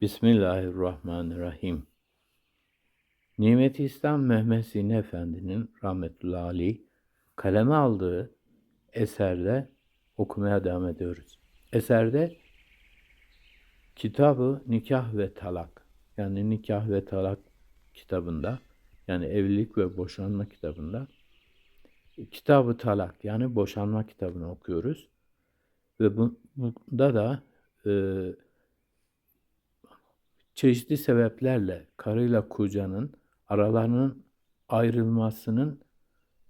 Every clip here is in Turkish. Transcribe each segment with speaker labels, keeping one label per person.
Speaker 1: Bismillahirrahmanirrahim. Nimet-i İslam Mehmet Zine Efendi'nin rahmetullahi aleyh kaleme aldığı eserde okumaya devam ediyoruz. Eserde kitabı nikah ve talak yani nikah ve talak kitabında yani evlilik ve boşanma kitabında kitabı talak yani boşanma kitabını okuyoruz. Ve bu- bunda da e, çeşitli sebeplerle karıyla kocanın aralarının ayrılmasının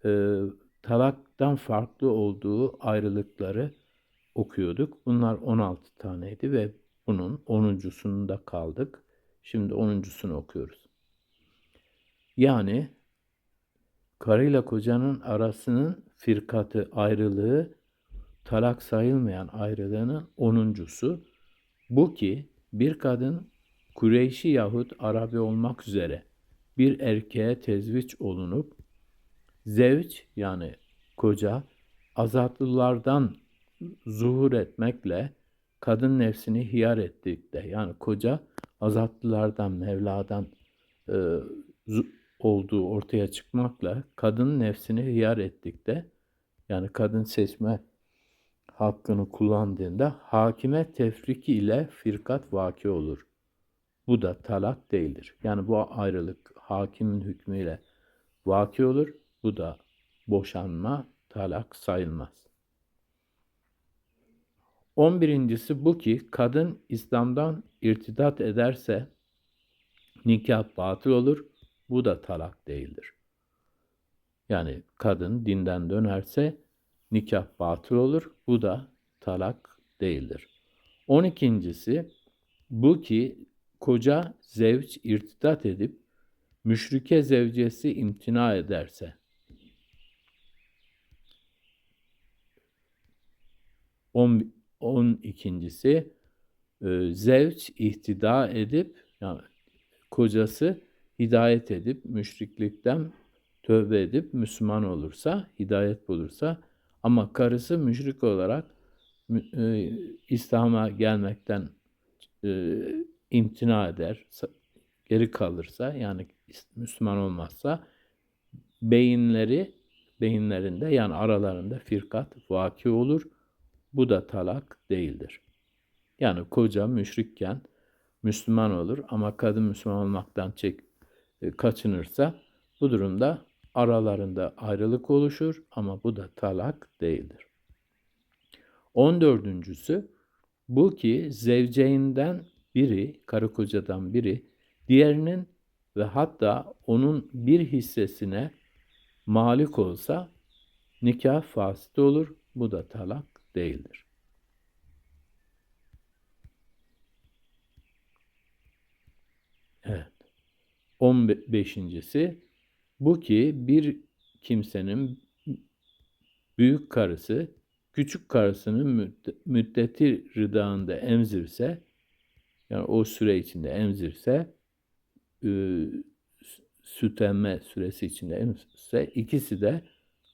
Speaker 1: e, talaktan farklı olduğu ayrılıkları okuyorduk. Bunlar 16 taneydi ve bunun 10.sunda kaldık. Şimdi 10.sunu okuyoruz. Yani karıyla kocanın arasının firkatı ayrılığı talak sayılmayan ayrılığının onuncusu bu ki bir kadın Kureyşi yahut Arabi olmak üzere bir erkeğe tezviç olunup zevç yani koca azatlılardan zuhur etmekle kadın nefsini hiyar ettikte yani koca azatlılardan Mevla'dan e, olduğu ortaya çıkmakla kadın nefsini hiyar ettikte yani kadın seçme hakkını kullandığında hakime tefriki ile firkat vaki olur. Bu da talak değildir. Yani bu ayrılık hakimin hükmüyle vaki olur. Bu da boşanma, talak sayılmaz. On birincisi bu ki kadın İslam'dan irtidat ederse nikah batıl olur. Bu da talak değildir. Yani kadın dinden dönerse nikah batıl olur. Bu da talak değildir. On ikincisi bu ki koca zevç irtidat edip müşrike zevcesi imtina ederse. On, on ikincisi e, zevç ihtida edip yani kocası hidayet edip müşriklikten tövbe edip Müslüman olursa, hidayet bulursa ama karısı müşrik olarak e, İslam'a gelmekten e, imtina eder, geri kalırsa yani Müslüman olmazsa beyinleri beyinlerinde yani aralarında firkat vaki olur. Bu da talak değildir. Yani koca müşrikken Müslüman olur ama kadın Müslüman olmaktan çek, e, kaçınırsa bu durumda aralarında ayrılık oluşur ama bu da talak değildir. On dördüncüsü bu ki zevceğinden biri, karı kocadan biri diğerinin ve hatta onun bir hissesine malik olsa nikah fasit olur. Bu da talak değildir. Evet. On be- beşincisi bu ki bir kimsenin büyük karısı küçük karısının müdde- müddeti rıdağında emzirse yani o süre içinde emzirse e, sü- süt emme süresi içinde emzirse ikisi de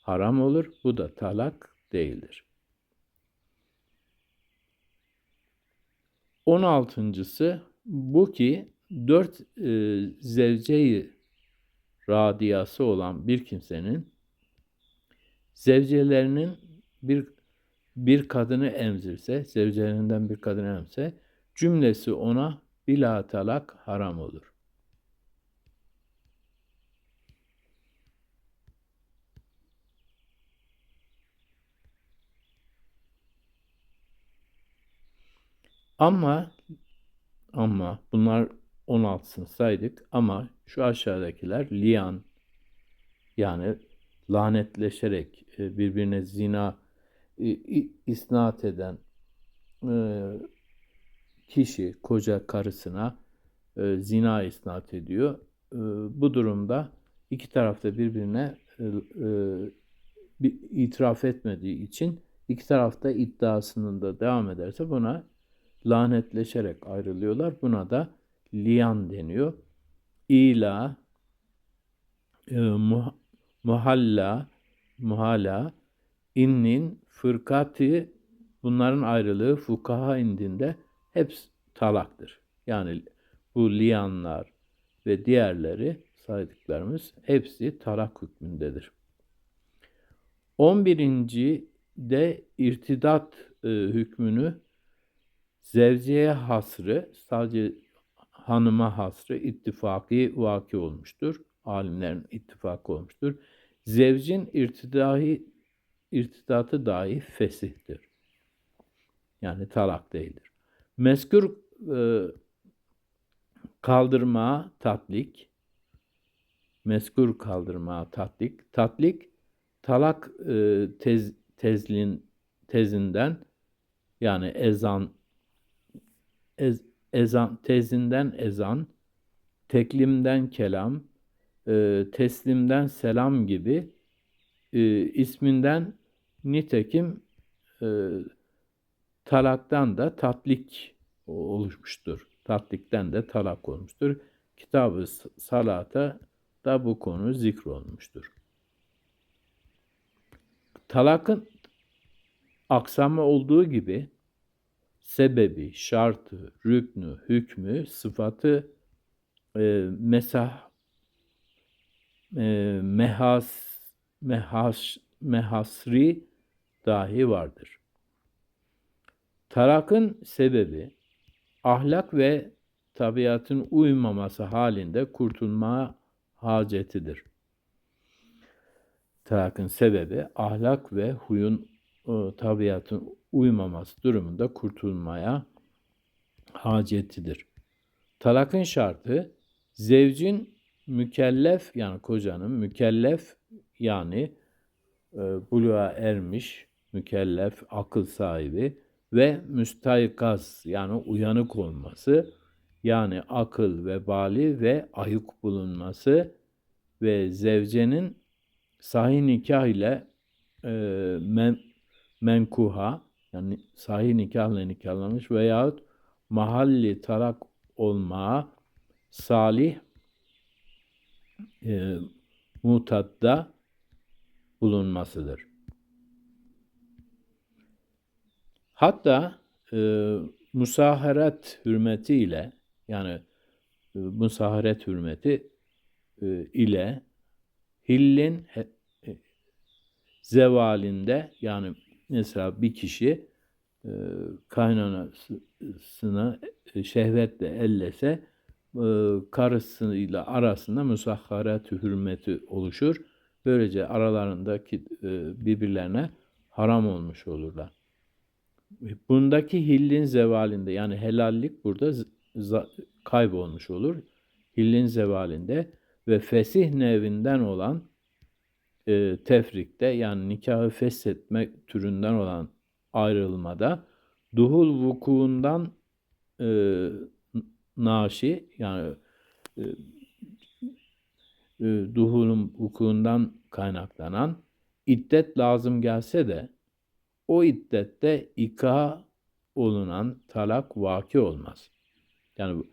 Speaker 1: haram olur. Bu da talak değildir. On altıncısı bu ki dört e, zevceyi radiyası olan bir kimsenin zevcelerinin bir bir kadını emzirse, zevcelerinden bir kadını emzirse cümlesi ona bila talak haram olur. Ama ama bunlar 16'sını saydık ama şu aşağıdakiler liyan yani lanetleşerek e, birbirine zina e, isnat eden e, kişi koca karısına e, zina isnat ediyor. E, bu durumda iki tarafta birbirine e, e, bir itiraf etmediği için iki tarafta iddiasının da devam ederse buna lanetleşerek ayrılıyorlar. Buna da liyan deniyor. İla, e, muh- muhalla, muhala, innin, fırkati bunların ayrılığı fukaha indinde hepsi talaktır. Yani bu liyanlar ve diğerleri saydıklarımız hepsi talak hükmündedir. 11. de irtidat e, hükmünü zevceye hasrı sadece hanıma hasrı ittifaki vaki olmuştur. Alimlerin ittifakı olmuştur. Zevcin irtidahi irtidatı dahi fesihtir. Yani talak değildir. Meskür e, kaldırma tatlik. Meskür kaldırma tatlik. Tatlik talak e, tez, tezlin tezinden yani ezan ez, ezan tezinden ezan teklimden kelam e, teslimden selam gibi isminden nitekim e, talaktan da tatlik oluşmuştur. Tatlikten de talak olmuştur. Kitabı salata da bu konu zikrolmuştur. Talakın aksamı olduğu gibi sebebi, şartı, rüknü, hükmü, sıfatı, e, mesah, e, mehas, mehas, mehasri dahi vardır. Talakın sebebi ahlak ve tabiatın uymaması halinde kurtulma hacetidir. Talakın sebebi ahlak ve huyun o, tabiatın uymaması durumunda kurtulmaya hacetidir. Talakın şartı zevcin mükellef yani kocanın mükellef yani e, buluğa ermiş mükellef akıl sahibi ve müstaykaz yani uyanık olması yani akıl ve bali ve ayık bulunması ve zevcenin sahih nikah ile e, men, menkuha yani sahih nikahla nikahlanmış veyahut mahalli tarak olmaya salih e, mutadda bulunmasıdır. Hatta e, musaharet hürmetiyle yani e, musaharet hürmeti e, ile hillin e, zevalinde yani mesela bir kişi e, kaynanasına e, şehvetle ellese e, karısıyla arasında musahharet hürmeti oluşur. Böylece aralarındaki e, birbirlerine haram olmuş olurlar. Bundaki hillin zevalinde yani helallik burada kaybolmuş olur. Hillin zevalinde ve fesih nevinden olan e, tefrikte yani nikahı feshetme türünden olan ayrılmada duhul vukuundan e, naşi yani e, e, duhulun vukuundan kaynaklanan iddet lazım gelse de o iddette ika olunan talak vaki olmaz. Yani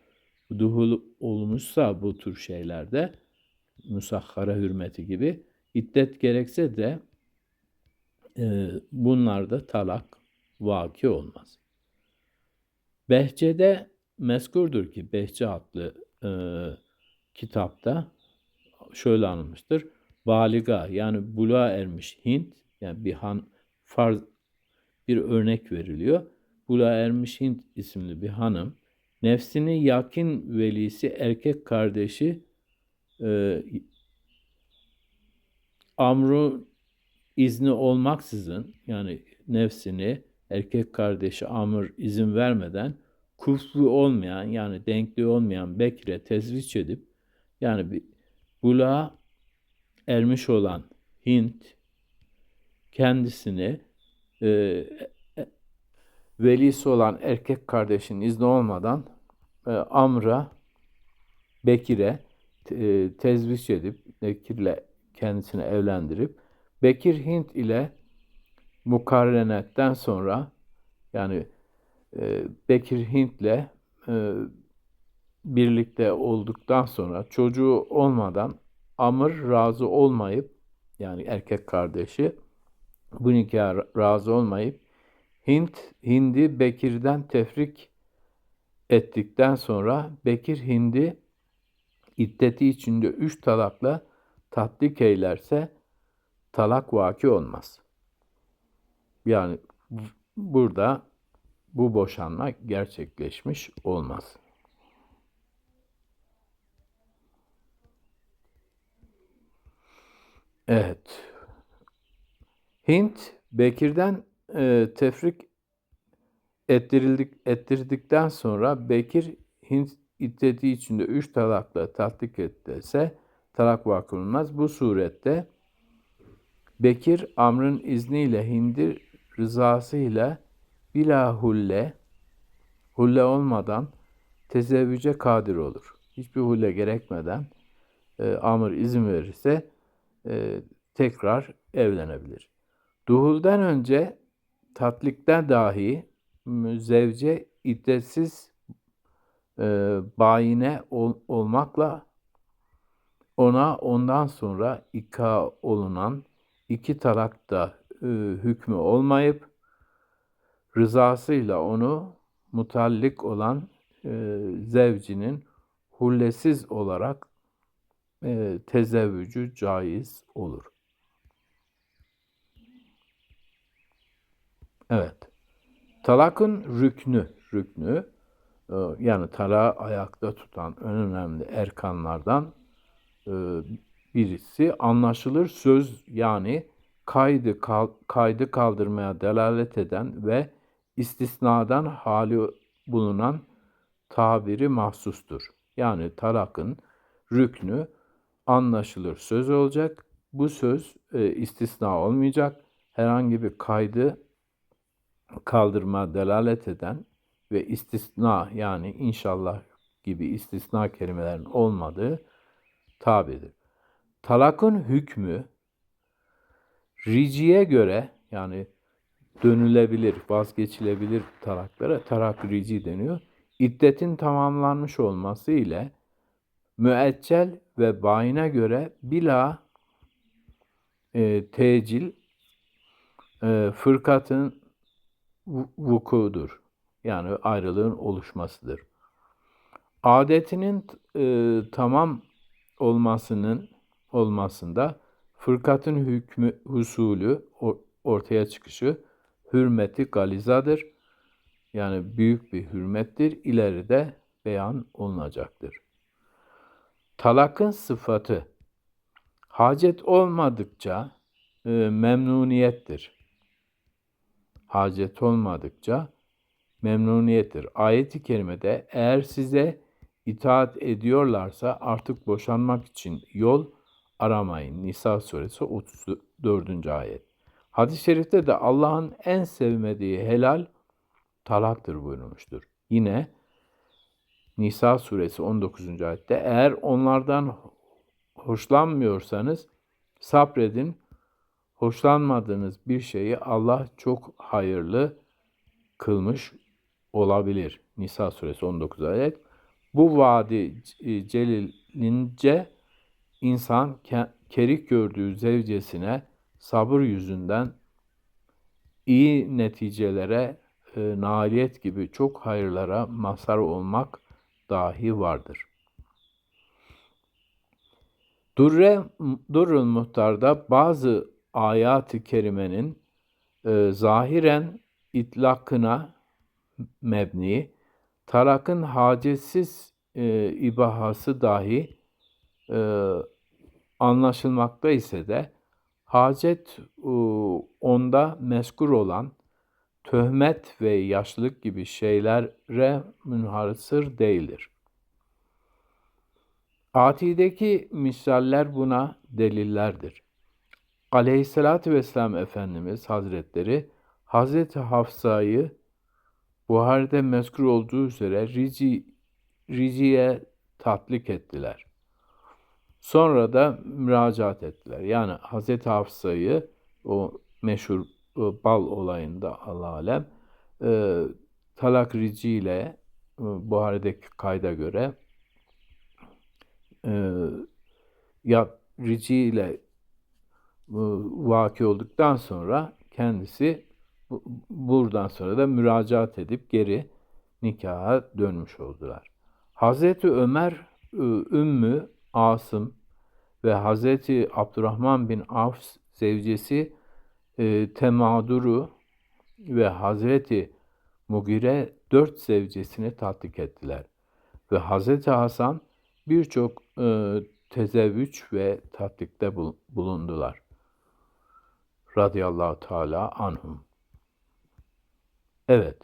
Speaker 1: duhul olmuşsa bu tür şeylerde musahhara hürmeti gibi iddet gerekse de e, bunlarda talak vaki olmaz. Behçe'de meskurdur ki Behçe adlı e, kitapta şöyle anılmıştır. Baliga yani buluğa ermiş Hint yani bir han farz bir örnek veriliyor. Buluğa ermiş Hint isimli bir hanım nefsini yakin velisi erkek kardeşi e, Amru izni olmaksızın yani nefsini erkek kardeşi Amr izin vermeden kuflu olmayan yani denkli olmayan Bekir'e tezviç edip yani bir buluğa ermiş olan Hint kendisini e, e, velisi olan erkek kardeşin izni olmadan e, Amr'a Bekir'e e, tezviç edip Bekir'le kendisini evlendirip Bekir Hint ile mukarrenetten sonra yani e, Bekir Hint'le e, birlikte olduktan sonra çocuğu olmadan Amr razı olmayıp yani erkek kardeşi bu nikah razı olmayıp Hint Hindi Bekir'den tefrik ettikten sonra Bekir Hindi iddeti içinde üç talakla tatlik eylerse talak vaki olmaz. Yani bu- burada bu boşanma gerçekleşmiş olmaz. Evet. Hint Bekir'den e, tefrik ettirildik, ettirdikten sonra Bekir Hint iddeti içinde üç talakla tatlik etse talak vakı olmaz. Bu surette Bekir Amr'ın izniyle Hind'i rızasıyla bila hulle hulle olmadan tezevvüce kadir olur. Hiçbir hulle gerekmeden e, Amr izin verirse e, tekrar evlenebilir. Duhulden önce tatlikten dahi zevce iddetsiz e, bayine ol- olmakla ona ondan sonra ika olunan iki talakta e, hükmü olmayıp rızasıyla onu mutallik olan e, zevcinin hullesiz olarak e, tezevvücü caiz olur. Evet. Talakın rüknü, rüknü e, yani talağı ayakta tutan en önemli erkanlardan e, birisi anlaşılır söz yani kaydı kaydı kaldırmaya delalet eden ve istisnadan hali bulunan tabiri mahsustur. Yani talakın rüknü anlaşılır söz olacak. Bu söz e, istisna olmayacak. Herhangi bir kaydı kaldırma delalet eden ve istisna yani inşallah gibi istisna kelimelerin olmadığı tabidir. Talakın hükmü riciye göre yani dönülebilir, vazgeçilebilir talaklara talak rici deniyor. İddetin tamamlanmış olması ile müeccel ve bayine göre bila e, tecil e, fırkatın vukudur. Yani ayrılığın oluşmasıdır. Adetinin e, tamam olmasının olmasında fırkatın hükmü husulü o- ortaya çıkışı hürmeti galizadır. Yani büyük bir hürmettir. İleride beyan olunacaktır. Talakın sıfatı hacet olmadıkça e, memnuniyettir. Hacet olmadıkça memnuniyettir. Ayet-i kerimede eğer size itaat ediyorlarsa artık boşanmak için yol aramayın. Nisa suresi 34. ayet. Hadis-i şerifte de Allah'ın en sevmediği helal talaktır buyurmuştur. Yine Nisa suresi 19. ayette eğer onlardan hoşlanmıyorsanız sabredin. Hoşlanmadığınız bir şeyi Allah çok hayırlı kılmış olabilir. Nisa suresi 19 ayet. Bu vaadi celilince insan ke- kerik gördüğü zevcesine sabır yüzünden iyi neticelere e, nailiyet gibi çok hayırlara mazhar olmak dahi vardır. Durre, Durrul Muhtar'da bazı ayat-ı kerimenin e, zahiren itlakına mebni, talakın hacetsiz e, ibahası dahi e, anlaşılmakta ise de hacet e, onda meskur olan töhmet ve yaşlılık gibi şeylere münhasır değildir. Ati'deki misaller buna delillerdir. Aleyhissalatü vesselam Efendimiz Hazretleri Hazreti Hafsa'yı Buhari'de mezkur olduğu üzere Rici, Rici'ye tatlik ettiler. Sonra da müracaat ettiler. Yani Hazreti Hafsa'yı o meşhur e, bal olayında Allah alem e, talak rici ile e, Buhari'deki kayda göre e, ya rici ile vaki olduktan sonra kendisi bu- buradan sonra da müracaat edip geri nikaha dönmüş oldular. Hazreti Ömer, Ü- Ümmü, Asım ve Hazreti Abdurrahman bin Avf zevcesi e, Temaduru ve Hazreti Mugire dört zevcesini tatbik ettiler. Ve Hazreti Hasan birçok e, tezevvüç ve tatbikte bul- bulundular. Radıyallahu Teala anhum. Evet.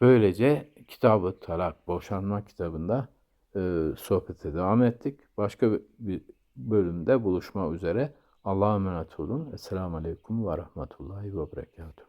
Speaker 1: Böylece Kitab-ı Talak, Boşanma kitabında e, sohbete devam ettik. Başka bir bölümde buluşma üzere. Allah'a emanet olun. Esselamu Aleyküm ve Rahmetullahi ve Berekatuhu.